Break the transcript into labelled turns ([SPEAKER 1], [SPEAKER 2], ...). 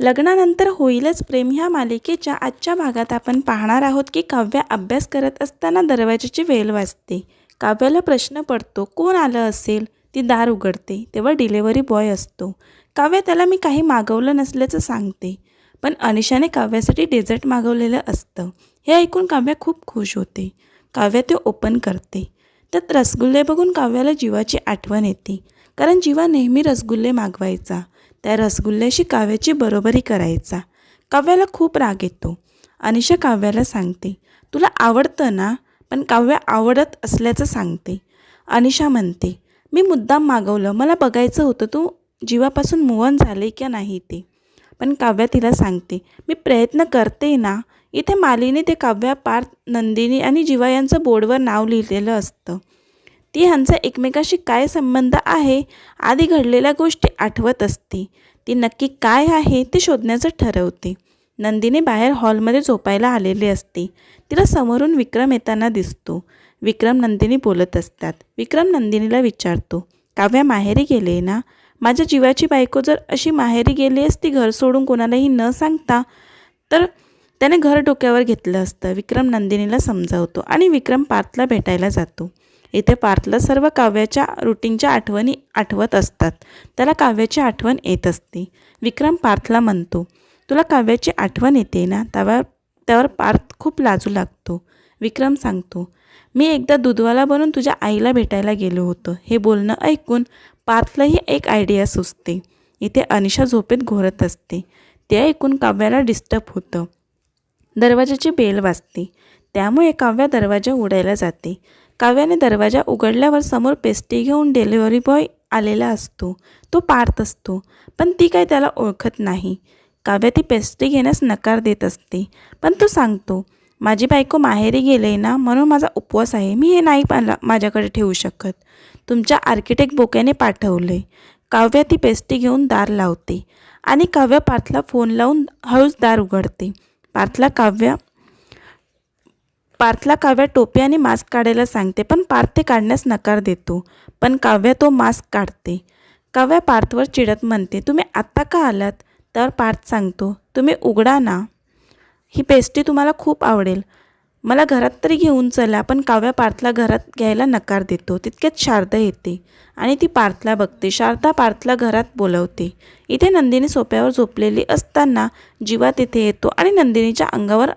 [SPEAKER 1] लग्नानंतर होईलच प्रेम ह्या मालिकेच्या आजच्या भागात आपण पाहणार आहोत की काव्या अभ्यास करत असताना दरवाजाची वेल वाजते. काव्याला प्रश्न पडतो कोण आलं असेल ती दार उघडते तेव्हा डिलेवरी बॉय असतो. काव्या त्याला मी काही मागवलं नसल्याचं सांगते पण अनिशाने काव्यासाठी डेझर्ट मागवलेलं असतं हे ऐकून काव्या खूप खुश होते. काव्या ते ओपन करते. त्यात रसगुल्ले बघून काव्याला जीवाची आठवण येते कारण जीवा नेहमी रसगुल्ले मागवायचा. त्या रसगुल्ल्याशी काव्याची बरोबरी करायचा. काव्याला खूप राग येतो. अनिशा काव्याला सांगते तुला आवडतं ना पण काव्य आवडत असल्याचं सांगते. अनिशा म्हणते मी मुद्दाम मागवलं. मला बघायचं होतं तू जीवापासून मुवन झाले की नाही ते. पण काव्या तिला सांगते मी प्रयत्न करते ना. इथे मालिनी ते काव्या पार्थ नंदिनी आणि जीवा यांचं बोर्डवर नाव लिहिलेलं असतं. ती ह्यांचा एकमेकाशी काय संबंध आहे आधी घडलेल्या गोष्टी आठवत असते. ती नक्की काय आहे ते शोधण्याचं ठरवते. नंदिनी बाहेर हॉलमध्ये झोपायला आलेली असते. तिला समोरून विक्रम येताना दिसतो. विक्रम नंदिनी बोलत असतात. विक्रम नंदिनीला विचारतो काव्या माहेरी गेले ना? माझ्या जीवाची बायको जर अशी माहेरी गेली असती घर सोडून कोणालाही न सांगता तर त्याने घर डोक्यावर घेतलं असतं. विक्रम नंदिनीला समजावतो आणि विक्रम पार्थला भेटायला जातो. इथे पार्थला सर्व काव्याच्या रुटीनच्या आठवणी आठवत असतात. त्याला काव्याची आठवण येत असते. विक्रम पार्थला म्हणतो तुला काव्याची आठवण येते ना? त्यावर त्यावर पार्थ खूप लाजू लागतो. विक्रम सांगतो मी एकदा दुधवाला बनून तुझ्या आईला भेटायला गेलो होतो. हे बोलणं ऐकून पार्थलाही एक आयडिया सुचते. इथे अनिशा झोपेत घोरत असते. ते ऐकून काव्याला डिस्टर्ब होतं. दरवाजाची बेल वाजते. त्यामुळे काव्या दरवाजा उडायला जाते. काव्याने दरवाजा उघडल्यावर समोर पेस्टी घेऊन डिलिव्हरी बॉय आलेला असतो. तो पार्थ असतो पण ती काही त्याला ओळखत नाही. काव्या ती पेस्ट्री घेण्यास नकार देत असते पण तो सांगतो माझी बायको माहेरी गेले ना म्हणून माझा उपवास आहे. मी हे नाही मला माझ्याकडे ठेवू शकत. तुमच्या आर्किटेक्ट बोक्याने पाठवले काव्या ती पेस्टी घेऊन दार लावते आणि काव्या पार्थला फोन लावून हळूच दार उघडते. पार्थला काव्या पार्थला काव्या टोपी आणि मास्क काढायला सांगते पण पार्थ ते काढण्यास नकार देतो. पण काव्या तो मास्क काढते. काव्या पार्थवर चिडत म्हणते तुम्ही आत्ता का आलात? तर पार्थ सांगतो तुम्ही उघडा ना. ही पेस्ट्री तुम्हाला खूप आवडेल. मला घरात तरी घेऊन चला पण काव्या पार्थला घरात घ्यायला नकार देतो. तितक्यात शारदा येते आणि ती पार्थला बघते. शारदा पार्थला घरात बोलवते. इथे नंदिनी सोप्यावर झोपलेली असताना जीवा तिथे येतो आणि नंदिनीच्या अंगावर